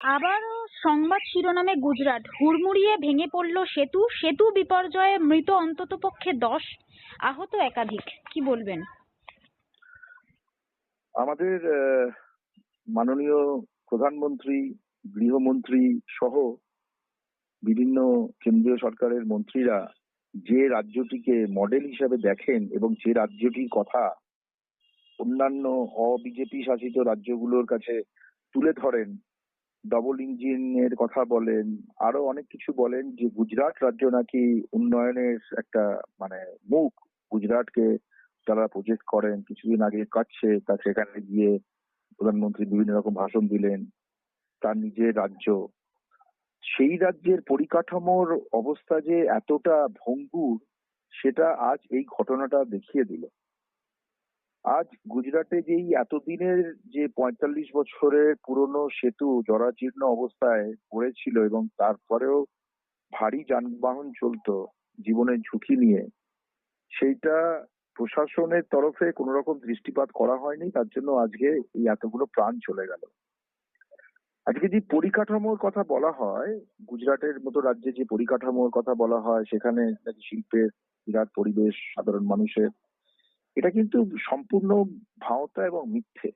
আবারও সংবাদ শিরোনামে গুজরাট। হুড়মুড়িয়ে ভেঙে পড়ল সেতু। সেতু বিপর্যয়ে মৃত অন্ততপক্ষে দশ, আহত একাধিক। কি বলবেন? আমাদের মাননীয় প্রধানমন্ত্রী, গৃহমন্ত্রী সহ বিভিন্ন কেন্দ্রীয় সরকারের মন্ত্রীরা যে রাজ্যটিকে মডেল হিসাবে দেখেন এবং যে রাজ্যটির কথা অন্যান্য অবিজেপি শাসিত রাজ্যগুলোর কাছে তুলে ধরেন ডবল ইঞ্জিনের কথা বলেন, আরও অনেক কিছু বলেন যে গুজরাট রাজ্য নাকি উন্নয়নের একটা মানে মুখ গুজরাটকে যারা প্রজেক্ট করেন, কিছুদিন আগে কাটছে, তা সেখানে গিয়ে প্রধানমন্ত্রী বিভিন্ন রকম ভাষণ দিলেন, তার নিজের রাজ্য। সেই রাজ্যের পরিকাঠামোর অবস্থা যে এতটা ভঙ্গুর, সেটা আজ এই ঘটনাটা দেখিয়ে দিল। আজ গুজরাটে যেই এতদিনের যে পঁয়তাল্লিশ বছরের পুরনো সেতু জরাজীর্ণ অবস্থায় পড়েছিল এবং তারপরেও ভারী যানবাহন চলতো জীবনের ঝুঁকি নিয়ে, সেইটা প্রশাসনের তরফে কোনো রকম দৃষ্টিপাত করা হয়নি, তার জন্য আজকে এই এতগুলো প্রাণ চলে গেল। আজকে যে পরিকাঠামোর কথা বলা হয়, গুজরাটের মতো রাজ্যে যে পরিকাঠামোর কথা বলা হয়, সেখানে নাকি শিল্পের বিরাট পরিবেশ, সাধারণ মানুষের এটা কিন্তু সম্পূর্ণ ভাওতা এবং মিথ্যে।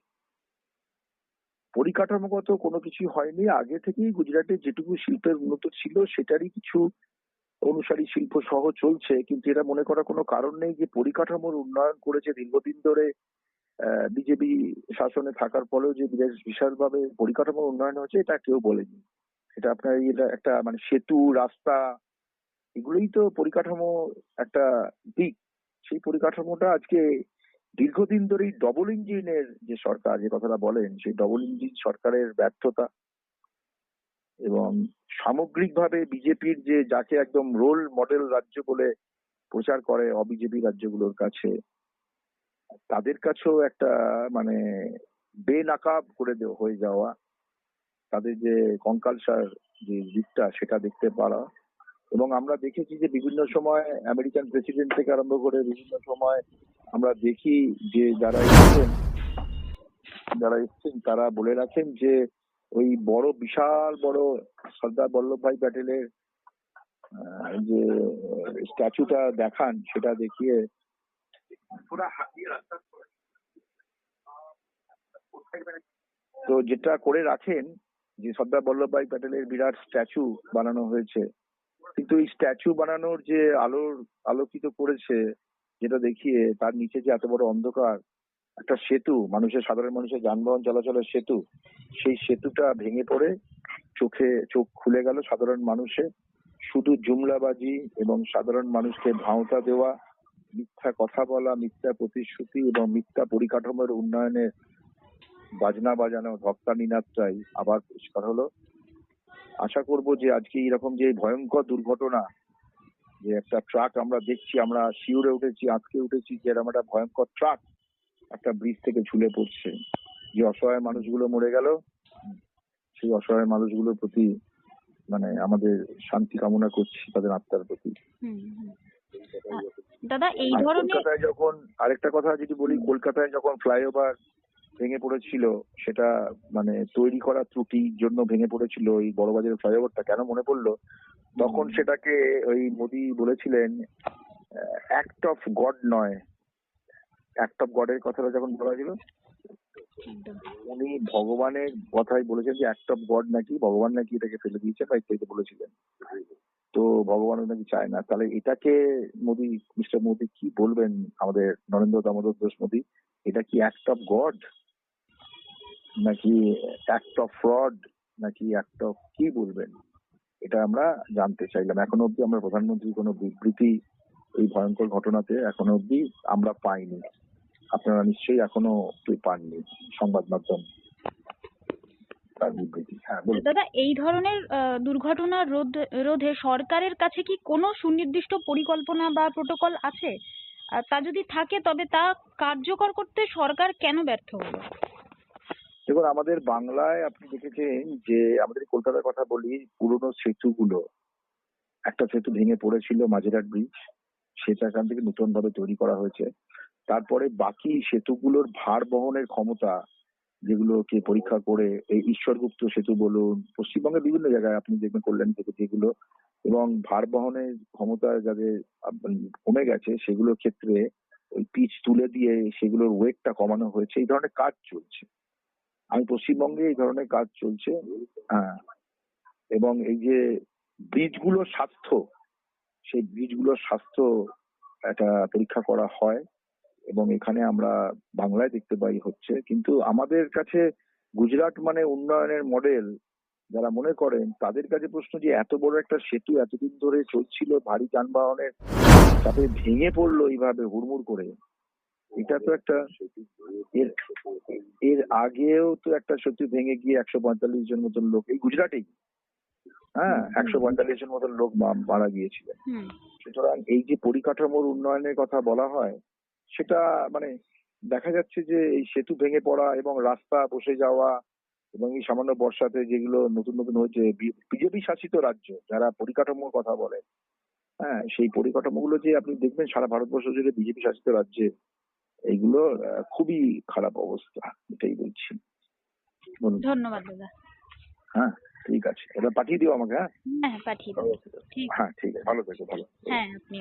পরিকাঠামোগত কোনো কিছু হয়নি। আগে থেকেই গুজরাটে যেটুকু শিল্পের উন্নত ছিল, সেটারই কিছু অনুসারী শিল্প সহ চলছে। কিন্তু এটা মনে করার কোনো কারণ নেই যে পরিকাঠামোর উন্নয়ন করেছে দীর্ঘদিন ধরে বিজেপি শাসনে থাকার পরেও যে বিশালভাবে পরিকাঠামোর উন্নয়ন হয়েছে, এটা কেউ বলেনি। এটা আপনার একটা মানে সেতু, রাস্তা, এগুলোই তো পরিকাঠামো একটা দিক। সেই পরিকাঠামোটা আজকে দীর্ঘদিন ধরেই ডবল ইঞ্জিনের যে সরকার, যে কথাটা বলেন, সেই ডবল ইঞ্জিন সরকারের ব্যর্থতা এবং সামগ্রিকভাবে বিজেপির যে, যাকে একদম রোল মডেল রাজ্য বলে প্রচার করে অবিজেপি রাজ্যগুলোর কাছে, তাদের কাছেও একটা মানে বেনাকাব করে হয়ে যাওয়া, তাদের যে কঙ্কালসার যে দিকটা, সেটা দেখতে পারা এবং আমরা দেখেছি যে বিভিন্ন সময় আমেরিকান প্রেসিডেন্ট থেকে আরম্ভ করে বিভিন্ন সময় আমরা দেখি যে যারা এসেছেন যারা এসছেন তারা বলে রাখেন যে ওই বড় বিশাল বড় সর্দার বল্লভভাই প্যাটেলের যে স্ট্যাচুটা দেখান সেটা দেখিয়ে তো যেটা করে রাখেন যে সর্দার বল্লভভাই প্যাটেলের বিরাট স্ট্যাচু বানানো হয়েছে। কিন্তু এই স্ট্যাচু বানানোর যে আলোর, আলোকিত করেছে, যেটা দেখিয়ে তার নিচে যে এত বড় অন্ধকার, একটা সেতু, মানুষের, সাধারণ মানুষের যানবাহন চলাচলের সেতু, সেই সেতুটা ভেঙে পড়ে, চোখে, চোখ খুলে গেল সাধারণ মানুষের। শুধু জুমলাবাজি এবং সাধারণ মানুষকে ভাওতা দেওয়া, মিথ্যা কথা বলা, মিথ্যা প্রতিশ্রুতি এবং মিথ্যা পরিকাঠামোর উন্নয়নে বাজনা বাজানো, ধক্কা নিনাদটাই আবার পরিষ্কার হলো। আশা করব যে আজকে এরকম যে ভয়ঙ্কর দুর্ঘটনা যে একটা ট্রাক আমরা দেখছি আমরা শিউরে উঠেছি আজকে উঠেছি যে এরকম একটা ভয়ঙ্কর ট্রাক একটা ব্রিজ থেকে ঝুলে পড়ছে যে অসহায় মানুষগুলো মরে গেল সেই অসহায় মানুষগুলোর প্রতি মানে আমাদের শান্তি কামনা করছি তাদের আত্মার প্রতি। দাদা এই ধরনের কলকাতায় যখন আরেকটা কথা যদি বলি কলকাতায় যখন ফ্লাইওভার ভেঙে পড়েছিল সেটা মানে তৈরি করা ত্রুটির জন্য ভেঙে পড়েছিল ওই বড়বাজারের ফ্লাইওভারটা কেন মনে পড়ল? তখন সেটাকে ওই মোদি বলেছিলেন অ্যাক্ট অফ গড নয়। অ্যাক্ট অফ গডের কথাটা যখন বলা ছিল উনি ভগবানের কথাই বলেছেন যে অ্যাক্ট অফ গড নাকি ভগবান নাকি এটাকে ফেলে দিয়েছে বা ইত্যাদি বলেছিলেন। তো ভগবান নাকি চায় না। তাহলে এটাকে মোদি মিস্টার মোদি কি বলবেন আমাদের নরেন্দ্র দামোদর দাস মোদি? এটা কি অ্যাক্ট অফ গড নাকি অ্যাক্ট অফ ফ্রড নাকি অ্যাক্ট অফ কি বলবেন? এটা আমরা জানতে চাইলাম। এখনও অব্দি আমরা প্রধানমন্ত্রী কোনো বিবৃতি এই ভয়ঙ্কর ঘটনাতে এখনও অব্দি আমরা পাইনি। আপনারা নিশ্চয়ই এখনও পাননি সংবাদ মাধ্যম হ্যাঁ দাদা, এই ধরনের দুর্ঘটনা রোধ সরকারের কাছে কি কোনো সুনির্দিষ্ট পরিকল্পনা বা প্রোটোকল আছে? তা যদি থাকে, তবে তা কার্যকর করতে সরকার কেন ব্যর্থ হলো? দেখুন, আমাদের বাংলায় আপনি দেখেছেন যে, আমাদের কলকাতার কথা বলি, পুরনো সেতুগুলো, একটা সেতু ভেঙে পড়েছিল মাঝেরহাট ব্রিজ, সেটা এখান থেকে নতুন ভাবে তৈরি করা হয়েছে। তারপরে বাকি সেতুগুলোর ভার বহনের ক্ষমতা, যেগুলোকে পরীক্ষা করে, এই ঈশ্বরগুপ্ত সেতু বলুন, পশ্চিমবঙ্গের বিভিন্ন জায়গায় আপনি দেখবেন কল্যাণ সেতু যেগুলো এবং ভার বহনের ক্ষমতা যাদের কমে গেছে, সেগুলোর ক্ষেত্রে ওই পিচ তুলে দিয়ে সেগুলোর ওয়েটটা কমানো হয়েছে, এই ধরনের কাজ চলছে। আমি পশ্চিমবঙ্গে এই ধরনের কাজ চলছে হ্যাঁ এবং এই যে ব্রিজগুলোর স্বাস্থ্য, সেই ব্রিজগুলোর স্বাস্থ্য একটা পরীক্ষা করা হয়, এবং এখানে আমরা বাংলায় দেখতে পাই হচ্ছে, কিন্তু আমাদের কাছে গুজরাট মানে উন্নয়নের মডেল যারা মনে করেন, তাদের কাছে প্রশ্ন যে এত বড় একটা সেতু এতদিন ধরে চলছিল, ভারী যানবাহনের তাতে ভেঙে পড়ল এইভাবে হুড়মুড় করে। এটা তো একটা এর এর আগেও তো একটা সেতু ভেঙে গিয়ে একশো পঁয়তাল্লিশ জন মতন লোক এই গুজরাটেই হ্যাঁ একশো পঁয়তাল্লিশ জন মতন লোক মারা গিয়েছিলেন। সুতরাং এই যে পরিকাঠামোর উন্নয়নের কথা বলা হয় সেটা মানে দেখা যাচ্ছে যে এই সেতু ভেঙে পড়া এবং রাস্তা বসে যাওয়া এবং এই সামান্য বর্ষাতে যেগুলো নতুন নতুন হয়েছে বিজেপি শাসিত রাজ্য যারা পরিকাঠামোর কথা বলে হ্যাঁ সেই পরিকাঠামোগুলো যে আপনি দেখবেন সারা ভারতবর্ষ জুড়ে বিজেপি শাসিত রাজ্যে এইগুলো খুবই খারাপ অবস্থা এটাই বলছি। ধন্যবাদ দাদা। হ্যাঁ ঠিক আছে। এবার পাঠিয়ে দিও আমাকে হ্যাঁ? হ্যাঁ পাঠিয়ে দিও ঠিক। হ্যাঁ ঠিক আছে। ভালো থেকো ভালো হ্যাঁ আপনি